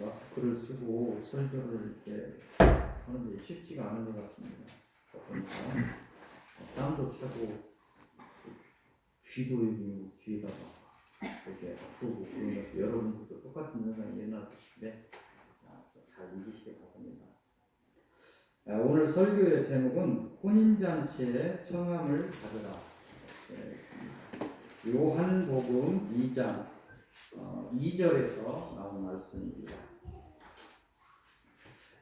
마스크를 쓰고 설교를 이렇게 하는 게 쉽지가 않은 것 같습니다. 어, 땀도 차고 귀도 여기 귀에다가 이렇게 아프고 것 여러분들도 똑같은 현상이 일어났을 텐데 아, 잘 이기시길 바랍니다. 아, 오늘 설교의 제목은 혼인잔치의 청함을 받으라. 네. 요한복음 2장 어, 2절에서 나온 말씀입니다.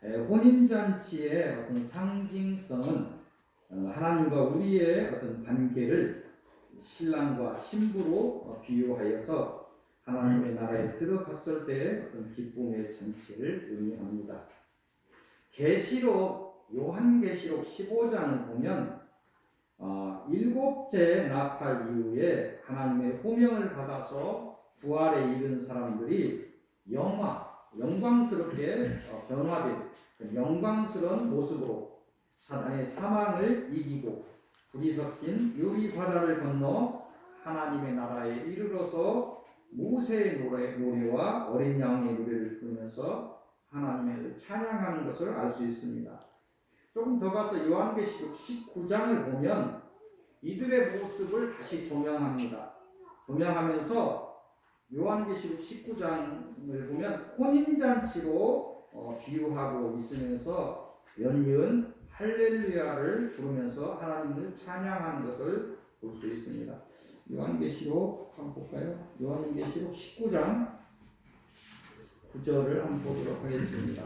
에, 혼인잔치의 어떤 상징성은 어, 하나님과 우리의 어떤 관계를 신랑과 신부로 어, 비유하여서 하나님의 나라에 들어갔을 때의 어떤 기쁨의 잔치를 의미합니다. 계시록 요한계시록 15장을 보면 어, 일곱째 나팔 이후에 하나님의 호명을 받아서 부활에 이른 사람들이 영화, 영광스럽게 어, 변화된 그 영광스러운 모습으로 사단의 사망을 이기고 불이 섞인 유리 바다를 건너 하나님의 나라에 이르러서 모세의 노래, 노래와 어린 양의 노래를 부르면서 하나님을 찬양하는 것을 알 수 있습니다. 조금 더 가서 요한계시록 19장을 보면 이들의 모습을 다시 조명합니다. 조명하면서 요한계시록 19장을 보면 혼인잔치로 어, 비유하고 있으면서 연이은 할렐루야를 부르면서 하나님을 찬양하는 것을 볼 수 있습니다. 요한계시록 한번 볼까요? 요한계시록 19장 9절을 한번 보도록 하겠습니다.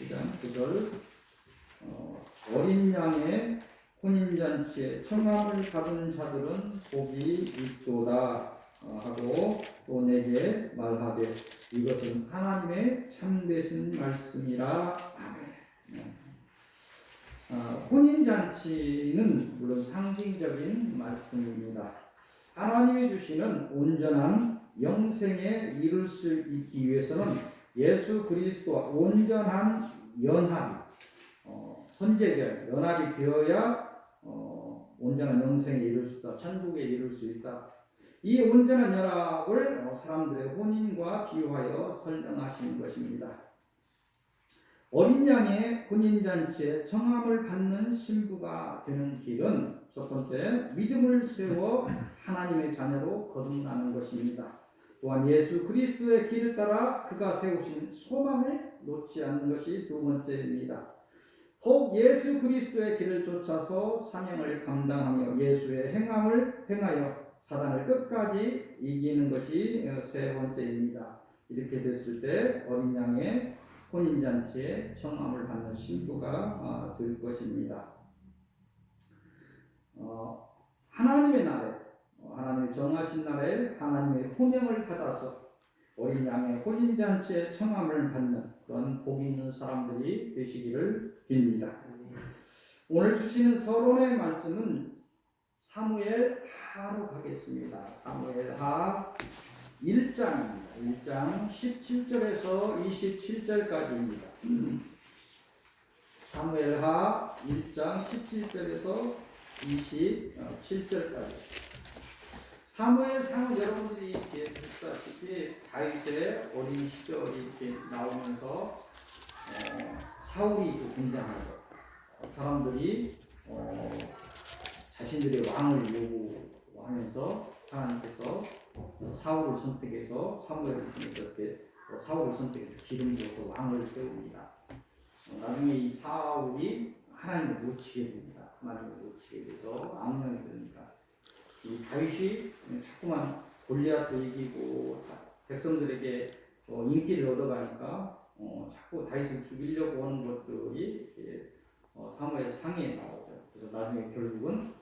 19장 9절 어, 어린 양의 혼인잔치에 청함을 받은 자들은 복이 있도다 어, 하고 또 내게 말하되 이것은 하나님의 참되신 말씀이라. 네. 어, 혼인잔치는 물론 상징적인 말씀입니다. 하나님이 주시는 온전한 영생에 이룰 수 있기 위해서는 예수 그리스도와 온전한 연합, 어, 선제결, 연합이 되어야 어, 온전한 영생에 이룰 수 있다. 천국에 이룰 수 있다. 이 온전한 연합을 어, 사람들의 혼인과 비유하여 설명하신 것입니다. 어린 양의 혼인잔치에 청함을 받는 신부가 되는 길은 첫 번째 믿음을 세워 하나님의 자녀로 거듭나는 것입니다. 또한 예수 그리스도의 길을 따라 그가 세우신 소망을 놓지 않는 것이 두 번째입니다. 더욱 예수 그리스도의 길을 쫓아서 사명을 감당하며 예수의 행함을 행하여 사단을 끝까지 이기는 것이 세 번째입니다. 이렇게 됐을 때 어린 양의 혼인잔치에 청함을 받는 신부가 될 것입니다. 어, 하나님의 어, 하나님의 정하신 날에 하나님의 호명을 받아서 어린 양의 혼인잔치에 청함을 받는 그런 복 있는 사람들이 되시기를 빕니다. 오늘 주시는 서론의 말씀은 사무엘 하로 가겠습니다. 사무엘 하 1장입니다. 1장 17절에서 27절까지입니다. 사무엘 하 1장 17절에서 27절까지. 사무엘 상은 여러분들이 이렇게 듣다시피 다윗의 어린 시절이 이렇게 나오면서 어, 사울이 또 등장하죠. 어, 사람들이 어, 자신들의 왕을 요구하면서 하나님께서 사울을 선택해서 사무엘을 통해서 이렇게 사울을 선택해서 기름 부어서 왕을 세웁니다. 어, 나중에 이 사울이 하나님을 놓치게 됩니다. 하나님을 놓치게 돼서 악령이 되니까 이 다윗이 자꾸만 골리앗도 이기고 백성들에게 어, 인기를 얻어가니까 어, 자꾸 다윗을 죽이려고 하는 것들이 어, 사무엘 상에 나오죠. 그래서 나중에 결국은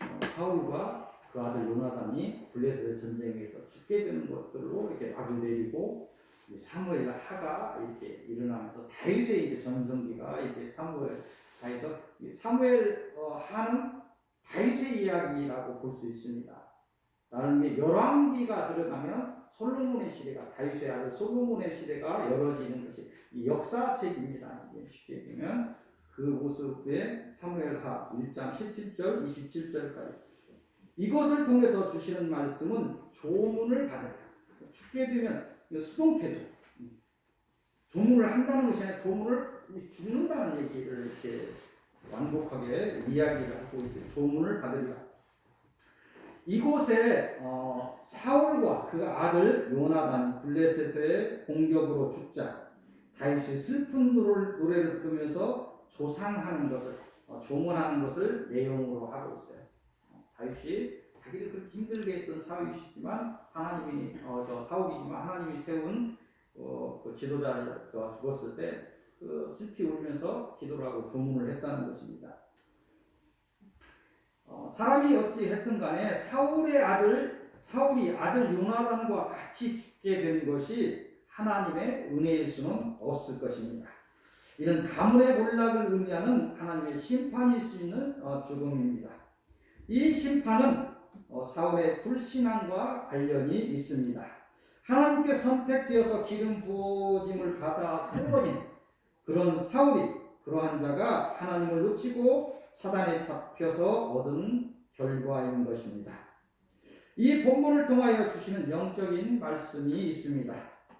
어, 사울과 그 아들 요나단이 블레셋 전쟁에서 죽게 되는 것들로 이렇게 악을 내리고 사무엘 하가 이렇게 일어나면서 다윗의 이제 전성기가 이렇게 사무엘 다윗서 사무엘 어, 하는 다윗의 이야기라고 볼 수 있습니다. 나는 열왕기가 들어가면 솔로몬의 시대가 다윗의 아들 솔로몬의 시대가 열어지는 것이 역사책입니다. 쉽게 되면 그 모습에 사무엘하 1장 17절 27절까지 이것을 통해서 주시는 말씀은 조문을 받으라. 죽게 되면 이거 수동태죠. 조문을 한다는 것이 아니라 조문을 죽는다는 얘기를 이렇게 완곡하게 이야기를 하고 있어요. 조문을 받으리라. 이곳에 어, 사울과 그 아들 요나단이 블레셋의 공격으로 죽자 다윗이 슬픈 노래를 부르면서 조상하는 것을 어, 조문하는 것을 내용으로 하고 있어요. 어, 다윗이 자기를 그렇게 힘들게 했던 사울이시지만 하나님이 어, 저 사울이지만 하나님이 세운 어, 그 지도자를 저 죽었을 때 그 슬피 울면서 기도를 하고 조문을 했다는 것입니다. 어, 사람이 어찌 했든 간에 사울의 아들 사울이 아들 요나단과 같이 죽게 된 것이 하나님의 은혜일 수는 없을 것입니다. 이는 가문의 몰락을 의미하는 하나님의 심판일 수 있는 어, 죽음입니다. 이 심판은 어, 사울의 불신앙과 관련이 있습니다. 하나님께 선택되어서 기름 부어짐을 받아 세워진 그런 사울이 그러한 자가 하나님을 놓치고 사단에 잡혀서 얻은 결과인 것입니다. 이 본문을 통하여 주시는 영적인 말씀이 있습니다.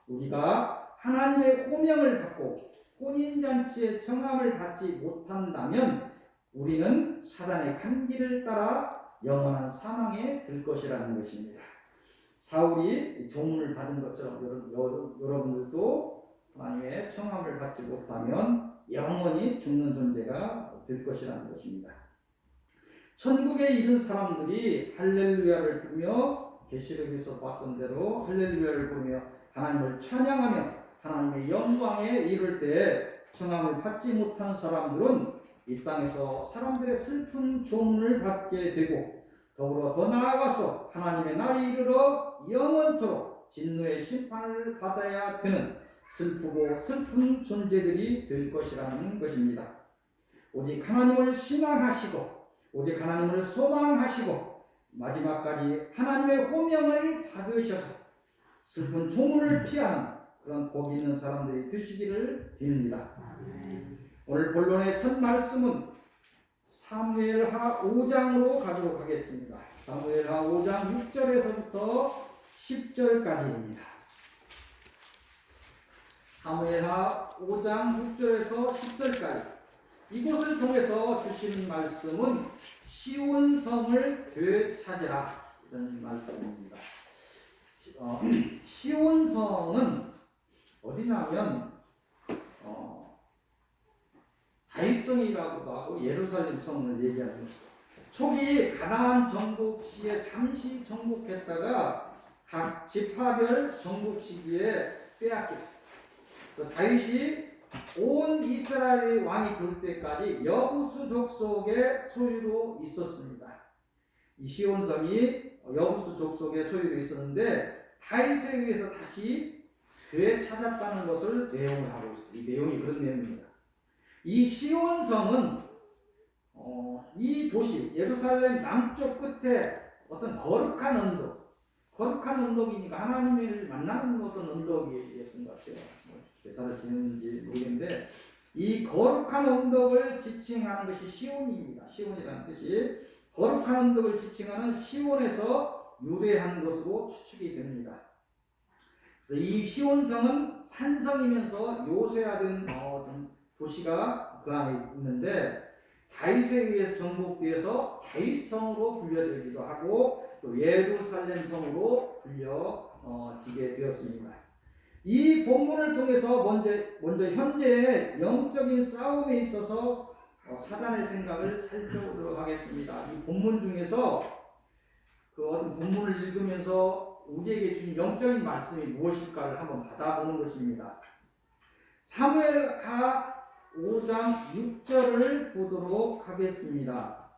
우리가 하나님의 호명을 받고 혼인잔치의 청함을 받지 못한다면 우리는 사단의 간기를 따라 영원한 사망에 들 것이라는 것입니다. 사울이 조문을 받은 것처럼 여러- 여러분들도 하나님의 청함을 받지 못하면 영원히 죽는 존재가 될 것이라는 것입니다. 천국에 이른 사람들이 할렐루야를 부르며 계시록에서 봤던 대로 할렐루야를 부르며 하나님을 찬양하며 하나님의 영광에 이를 때 청함을 받지 못한 사람들은 이 땅에서 사람들의 슬픈 조문을 받게 되고 더불어 더 나아가서 하나님의 날이 이르러 영원토록 진노의 심판을 받아야 되는 슬프고 슬픈 존재들이 될 것이라는 것입니다. 오직 하나님을 신앙하시고 오직 하나님을 소망하시고 마지막까지 하나님의 호명을 받으셔서 슬픈 조문을 피하는 그런 복 있는 사람들이 되시기를 빕니다. 오늘 본론의 첫 말씀은 사무엘하 5장으로 가도록 하겠습니다. 사무엘하 5장 6절에서부터 10절까지입니다. 사무엘하 5장 6절에서 10절까지 이곳을 통해서 주신 말씀은 시온 성을 되찾으라 이런 말씀입니다. 어, 시온 성은 어디냐면 어, 다윗성이라고도 하고 예루살렘 성을 얘기하는 것이죠. 초기 가나안 정복 시에 잠시 정복했다가 각 지파별 정복 시기에 빼앗겼어요. 그래서 다윗이 온 이스라엘의 왕이 될 때까지 여부수 족 속의 소유로 있었습니다. 이 시온성이 여부수 족 속의 소유로 있었는데 다윗에 의해서 다시 되찾았다는 것을 내용을 하고 있습니다. 이 내용이 그런 내용입니다. 이 시온성은 어, 이 도시 예루살렘 남쪽 끝에 어떤 거룩한 언덕, 거룩한 언덕이니까 하나님을 만나는 어떤 언덕이었던 것 같아요. 뭐 제사를 지내는지 모르겠는데 이 거룩한 언덕을 지칭하는 것이 시온입니다. 시온이라는 뜻이 거룩한 언덕을 지칭하는 시온에서 유래한 것으로 추측이 됩니다. 그래서 이 시온성은 산성이면서 요새화된 어, 도시가 그 안에 있는데 다윗에 의해서 정복되어서 다윗성으로 불려지기도 하고 또 예루살렘 성으로 불려지게 되었습니다. 이 본문을 통해서 먼저, 먼저 현재의 영적인 싸움에 있어서 어, 사단의 생각을 살펴보도록 하겠습니다. 이 본문 중에서 그 어떤 본문을 읽으면서 우리에게 주신 영적인 말씀이 무엇일까를 한번 받아보는 것입니다. 사무엘하 5장 6절을 보도록 하겠습니다.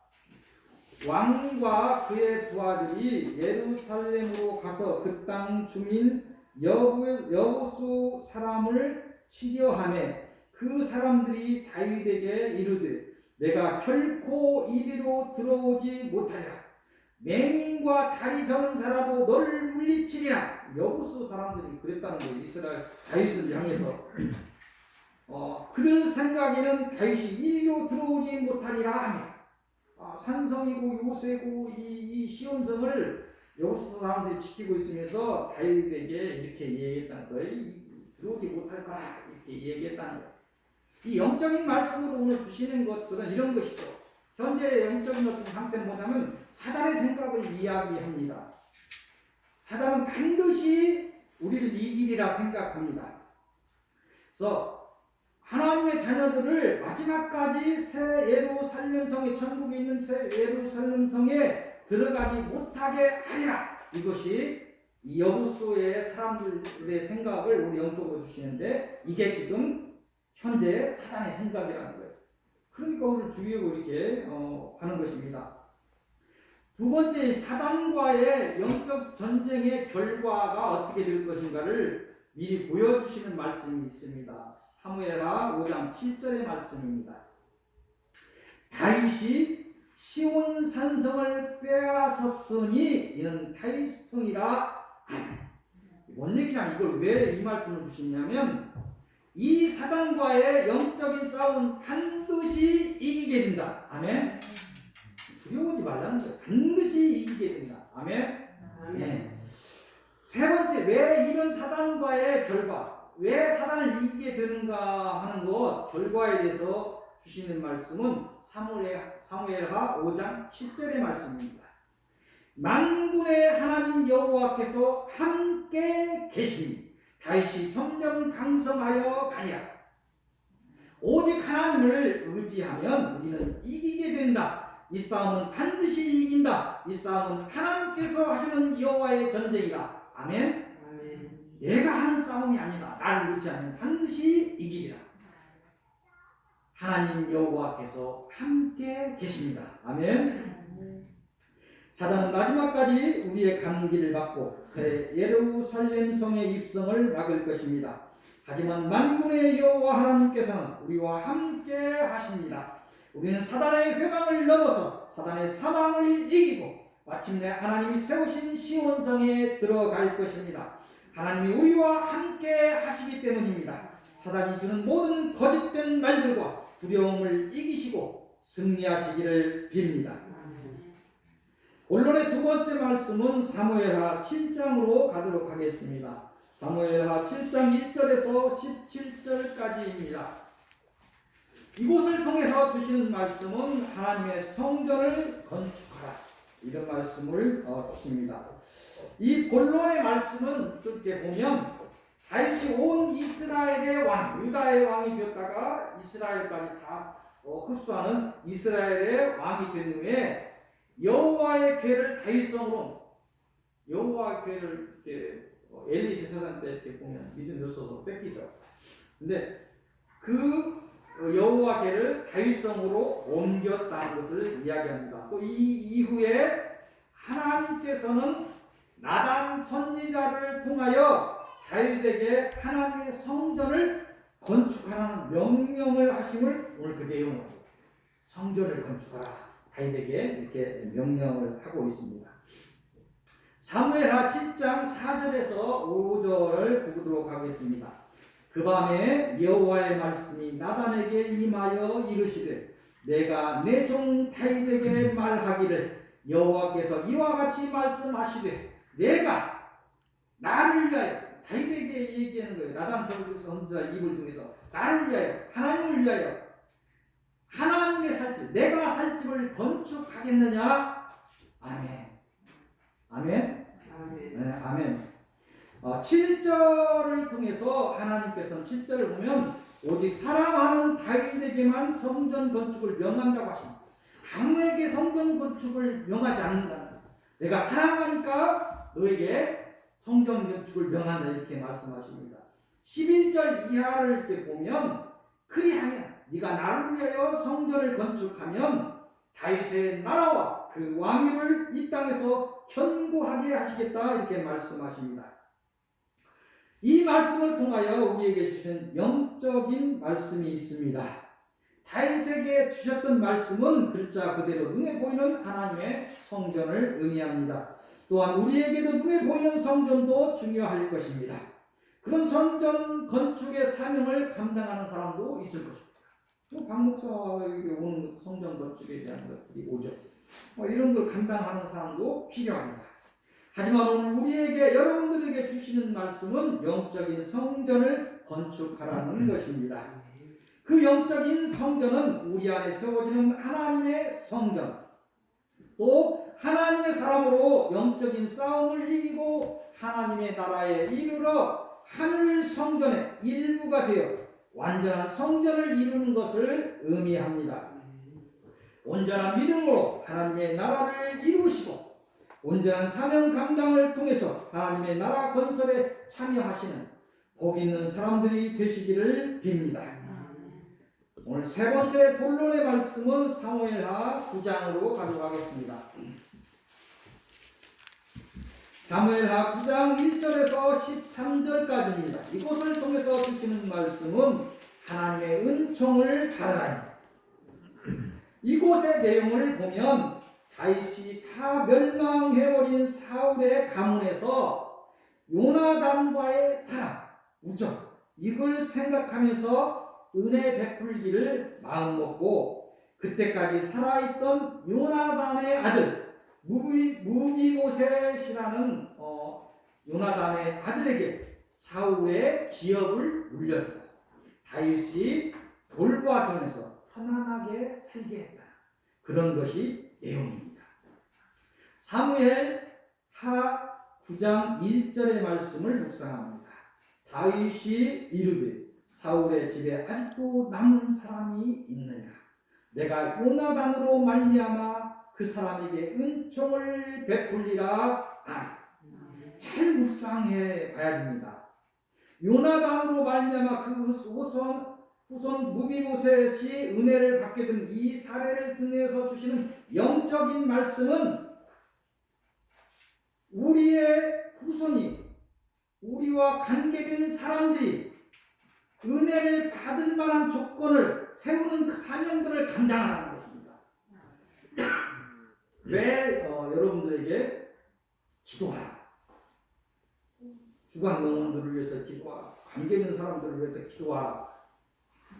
왕과 그의 부하들이 예루살렘으로 가서 그 땅 주민 여부, 여부수 사람을 치려하매 그 사람들이 다윗에게 이르되 내가 결코 이리로 들어오지 못하리라. 맹인과 다리 저는 자라도 널 물리치리라. 여부수 사람들이 그랬다는 거예요. 이스라엘 다윗을 향해서. 어, 그들 생각에는 다윗이 이리로 들어오지 못하리라 하며 아, 산성이고 요새고 이, 이 시온성을 여호수 사람들이 지키고 있으면서 다윗에게 이렇게 얘기했다는 거예요. 이- 들어오지 못할 거라 이렇게 얘기했다는 거예요. 이 영적인 말씀으로 오늘 주시는 것들은 이런 것이죠. 현재 영적인 어떤 상태는 뭐냐면 사단의 생각을 이야기합니다. 사단은 반드시 우리를 이기리라 생각합니다. 그래서 하나님의 자녀들을 마지막까지 새 예루살렘성의 천국에 있는 새 예루살렘성에 들어가지 못하게 하리라. 이것이 이 여부수의 사람들의 생각을 우리 영적으로 주시는데 이게 지금 현재 사단의 생각이라는 거예요. 그러니까 우리를 죽이고 이렇게 어, 하는 것입니다. 두 번째 사단과의 영적 전쟁의 결과가 어떻게 될 것인가를 미리 보여주시는 말씀이 있습니다. 사무엘하 5장 7절의 말씀입니다. 다윗이 시온 산성을 빼앗았으니 이는 다윗성이라 뭔 얘기냐 이걸 왜 이 말씀을 주시냐면 이 사단과의 영적인 싸움은 반드시 이기게 된다. 아멘. 두려워하지 말라는 거예요. 반드시 이기게 된다. 아멘. 네. 세 번째, 왜 이런 사단과의 결과, 왜 사단을 이기게 되는가 하는 것, 결과에 대해서 주시는 말씀은 사무엘, 사무엘하 5장 10절의 말씀입니다. 만군의 하나님 여호와께서 함께 계시니 다윗이 점점 강성하여 가니라. 오직 하나님을 의지하면 우리는 이기게 된다. 이 싸움은 반드시 이긴다. 이 싸움은 하나님께서 하시는 여호와의 전쟁이다. 아멘. 내가 하는 싸움이 아니다. 나를 의지하면 반드시 이기리라. 하나님 여호와께서 함께 계십니다. 아멘. 사단은 마지막까지 우리의 감기를 받고 새 예루살렘 성의 입성을 막을 것입니다. 하지만 만군의 여호와 하나님께서는 우리와 함께 하십니다. 우리는 사단의 회방을 넘어서 사단의 사망을 이기고 마침내 하나님이 세우신 시온성에 들어갈 것입니다. 하나님이 우리와 함께 하시기 때문입니다. 사단이 주는 모든 거짓된 말들과 두려움을 이기시고 승리하시기를 빕니다. 본론의 두 번째 말씀은 사무엘하 7장으로 가도록 하겠습니다. 사무엘하 7장 1절에서 17절까지입니다. 이곳을 통해서 주시는 말씀은 하나님의 성전을 건축하라 이런 말씀을 어, 주십니다. 이 본론의 말씀은 이렇게 보면 다윗이 온 이스라엘의 왕, 유다의 왕이 되었다가 이스라엘까지 다 어, 흡수하는 이스라엘의 왕이 된 후에 여호와의 괴를 다윗성으로 여호와의 괴를 어, 엘리 제사장 때 이렇게 보면 믿음이 없어서 뺏기죠. 근데 그 어, 여호와 괴를 다윗성으로 옮겼다는 것을 이야기합니다. 또 이 이후에 하나님께서는 나단 선지자를 통하여 다윗에게 하나님의 성전을 건축하라는 명령을 하심을 오늘 그 내용으로 성전을 건축하라 다윗에게 이렇게 명령을 하고 있습니다. 사무엘하 7장 4절에서 5절을 보도록 하겠습니다. 그 밤에 여호와의 말씀이 나단에게 임하여 이르시되 내가 내 종 다윗에게 말하기를 여호와께서 이와 같이 말씀하시되 내가 나를 위하여 다윗에게 거예요. 나단 선지자 입을 통해서 나를 위하여 하나님을 위하여 하나님의 살집 내가 살집을 건축하겠느냐? 아멘. 아멘. 네, 아멘. 어, 7절을 통해서 하나님께서는 7절을 보면 오직 사랑하는 다윗에게만 성전 건축을 명한다고 하십니다. 아무에게 성전 건축을 명하지 않는다. 내가 사랑하니까 너에게 성전 건축을 명한다 이렇게 말씀하십니다. 11절 이하를 이렇게 보면 그리하면 네가 나를 위하여 성전을 건축하면 다윗의 나라와 그 왕위를 이 땅에서 견고하게 하시겠다 이렇게 말씀하십니다. 이 말씀을 통하여 우리에게 주시는 영적인 말씀이 있습니다. 다윗에게 주셨던 말씀은 글자 그대로 눈에 보이는 하나님의 성전을 의미합니다. 또한 우리에게도 눈에 보이는 성전도 중요할 것입니다. 그런 성전 건축의 사명을 감당하는 사람도 있을 것입니다. 또 박목사에게 오는 것도 성전 건축에 대한 것들이 오죠. 뭐 이런 걸 감당하는 사람도 필요합니다. 하지만 오늘 우리에게 여러분들에게 주시는 말씀은 영적인 성전을 건축하라는 것입니다. 그 영적인 성전은 우리 안에 세워지는 하나님의 성전, 또 하나님의 사람으로 영적인 싸움을 이기고 하나님의 나라에 이르러 하늘 성전의 일부가 되어 완전한 성전을 이루는 것을 의미합니다. 온전한 믿음으로 하나님의 나라를 이루시고 온전한 사명 감당을 통해서 하나님의 나라 건설에 참여하시는 복 있는 사람들이 되시기를 빕니다. 오늘 세 번째 본론의 말씀은 사무엘하 9장으로 가져가겠습니다. 사무엘하 9장 1절에서 13절까지입니다. 이곳을 통해서 주시는 말씀은 하나님의 은총을 받으라니. 이곳의 내용을 보면 다윗이 다 멸망해버린 사울의 가문에서 요나단과의 사랑, 우정 이걸 생각하면서 은혜 베풀기를 마음먹고 그때까지 살아있던 요나단의 아들 무비, 무비보셋이라는 어, 요나단의 아들에게 사울의 기업을 물려주고 다윗이 돌봐주면서 편안하게 살게 했다. 그런 것이 내용입니다. 사무엘 하 9장 1절의 말씀을 묵상합니다. 다윗이 이르되 사울의 집에 아직도 남은 사람이 있느냐? 내가 요나단으로 말미암아 그 사람에게 은총을 베풀리라. 아, 잘 묵상해 봐야 됩니다. 요나단으로 말미암아 그 후손 후손 무비보셋이 은혜를 받게 된 이 사례를 통해서 주시는 영적인 말씀은 우리의 후손이 우리와 관계된 사람들이 은혜를 받을 만한 조건을 세우는 그 사명들을 것입니다. 왜 어, 여러분들에게 기도하라. 주간 영혼들을 위해서 기도하라. 관계 있는 사람들을 위해서 기도하라.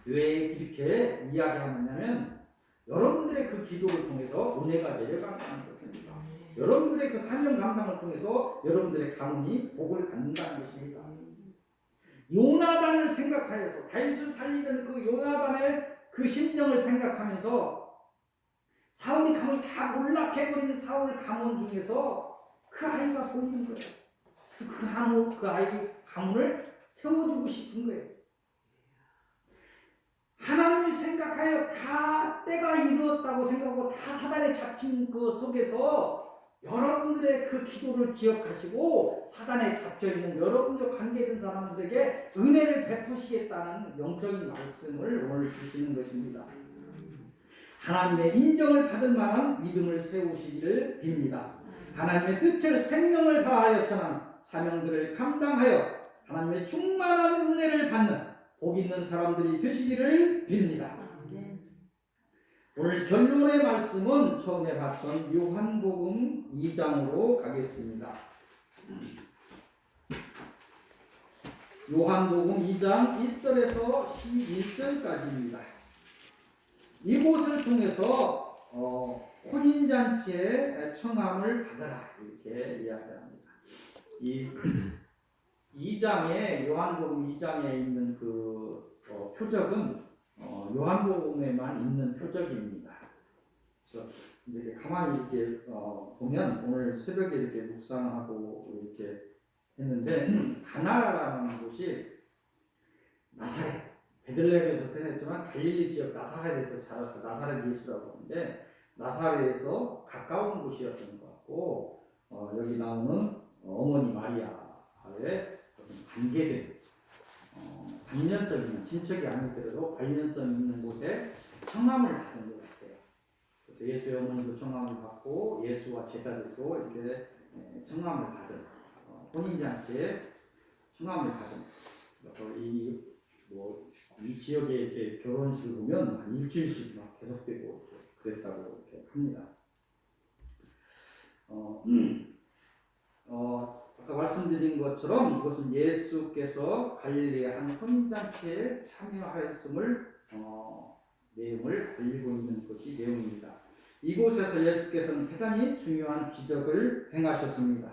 왜 이렇게 이야기하느냐면 여러분들의 그 기도를 통해서 은혜가 내려간다는 것입니다. 여러분들의 그 사명 감당을 통해서 여러분들의 가문이 복을 받는다는 것입니다. 요나단을 생각하여서 다윗을 살리는 그 요나단의 그 심정을 생각하면서 사울이 가문이 다 몰락해버린 사울 가문 중에서 그 아이가 보이는 거예요. 그, 그, 가문, 그 아이 가문을 세워주고 싶은 거예요. 하나님이 생각하여 다 때가 이르렀다고 생각하고 다 사단에 잡힌 그 속에서 여러분들의 그 기도를 기억하시고 사단에 잡혀 있는 여러분들 관계된 사람들에게 은혜를 베푸시겠다는 영적인 말씀을 오늘 주시는 것입니다. 하나님의 인정을 받을 만한 믿음을 세우시기를 빕니다. 하나님의 뜻을 생명을 다하여 전한 사명들을 감당하여 하나님의 충만한 은혜를 받는 복 있는 사람들이 되시기를 빕니다. 오늘 결론의 말씀은 처음에 봤던 요한복음 2장으로 가겠습니다. 요한복음 2장 1절에서 11절까지입니다. 이곳을 통해서 어, 혼인잔치의 청함을 받아라 이렇게 이야기합니다. 이 2장에 요한복음 2장에 있는 그 어, 표적은 어, 요한복음에만 있는 표적입니다. 그래서 이렇게 가만히 이렇게 어, 보면 오늘 새벽에 이렇게 묵상하고 이렇게 했는데 가나라는 곳이 나사렛 베들레헴에서 태어났지만 갈릴리 지역 나사렛에서 자라서 나사렛 예수라고 하는데 나사렛에서 가까운 곳이었던 것 같고 어, 여기 나오는 어머니 마리아의 관계된 어, 관련성 있는 친척이 아니더라도 관련성 있는 곳에 청함을 받은 것 같아요. 그래서 예수의 어머니도 청함을 받고 예수와 제자들도 이렇게 에, 청함을 받은 어, 혼인잔치에 청함을 받은 그래서 이뭐 이 지역에 이렇게 결혼식을 보면 한 일주일씩 막 계속되고 그랬다고 이렇게 합니다. 어, 어, 아까 말씀드린 것처럼 이것은 예수께서 갈릴리의 한 혼인잔치에 참여하였음을 어, 내용을 알리고 있는 것이 내용입니다. 이곳에서 예수께서는 대단히 중요한 기적을 행하셨습니다.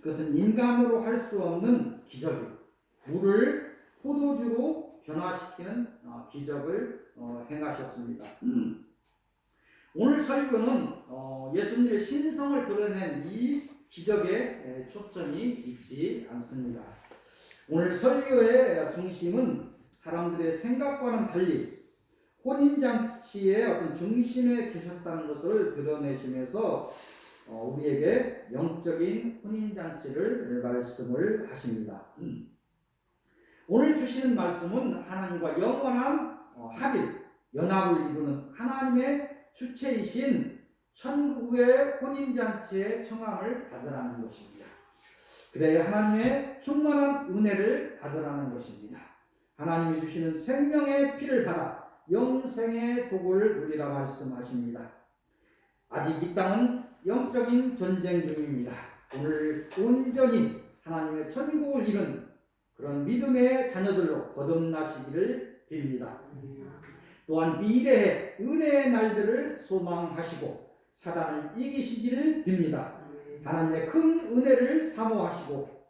그것은 인간으로 할 수 없는 기적이에요. 물을 포도주로 변화시키는 어, 기적을 어, 행하셨습니다. 오늘 설교는 어, 예수님의 신성을 드러낸 이 기적에 에, 초점이 있지 않습니다. 오늘 설교의 중심은 사람들의 생각과는 달리 혼인잔치의 어떤 중심에 계셨다는 것을 드러내시면서 어, 우리에게 영적인 혼인잔치를 말씀을 하십니다. 오늘 주시는 말씀은 하나님과 영원한 어, 합일, 연합을 이루는 하나님의 주체이신 천국의 혼인잔치의 청함을 받으라는 것입니다. 그래야 하나님의 충만한 은혜를 받으라는 것입니다. 하나님이 주시는 생명의 피를 받아 영생의 복을 누리라 말씀하십니다. 아직 이 땅은 영적인 전쟁 중입니다. 오늘 온전히 하나님의 천국을 이룬 그런 믿음의 자녀들로 거듭나시기를 빕니다. 또한 미래의 은혜의 날들을 소망하시고 사단을 이기시기를 빕니다. 하나님의 큰 은혜를 사모하시고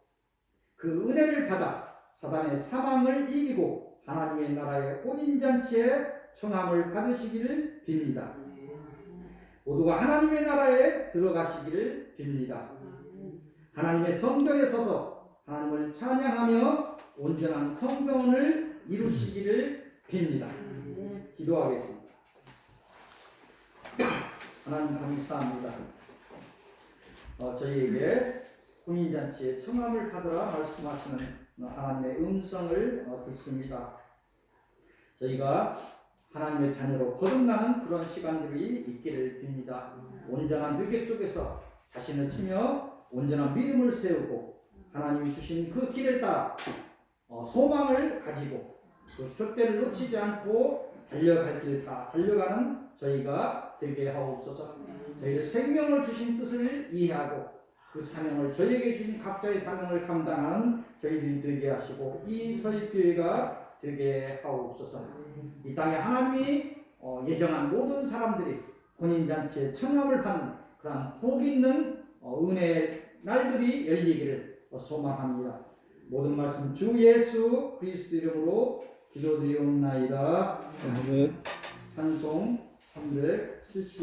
그 은혜를 받아 사단의 사망을 이기고 하나님의 나라의 혼인잔치에 청함을 받으시기를 빕니다. 모두가 하나님의 나라에 들어가시기를 빕니다. 하나님의 성전에 서서 하나님을 찬양하며 온전한 성전을 이루시기를 빕니다. 기도하겠습니다. 하나님 감사합니다. 어, 저희에게 혼인잔치에 청함을 받으라 말씀하시는 하나님의 음성을 어, 듣습니다. 저희가 하나님의 자녀로 거듭나는 그런 시간들이 있기를 빕니다. 온전한 위기 속에서 자신을 치며 온전한 믿음을 세우고 하나님이 주신 그 길을 따라 어, 소망을 가지고 그 격대를 놓치지 않고 달려갈 길다 달려가는 저희가 되게 하옵소서. 저희를 생명을 주신 뜻을 이해하고 그 사명을 저희에게 주신 각자의 사명을 감당하는 저희들이 되게 하시고 이 서입교회가 되게 하옵소서. 이 땅에 하나님이 어, 예정한 모든 사람들이 혼인잔치에 청함을 받는 그러한 복 있는 어, 은혜의 날들이 열리기를 소망합니다. 모든 말씀 주 예수 그리스도 이름으로 기도드리옵나이다. 찬송 370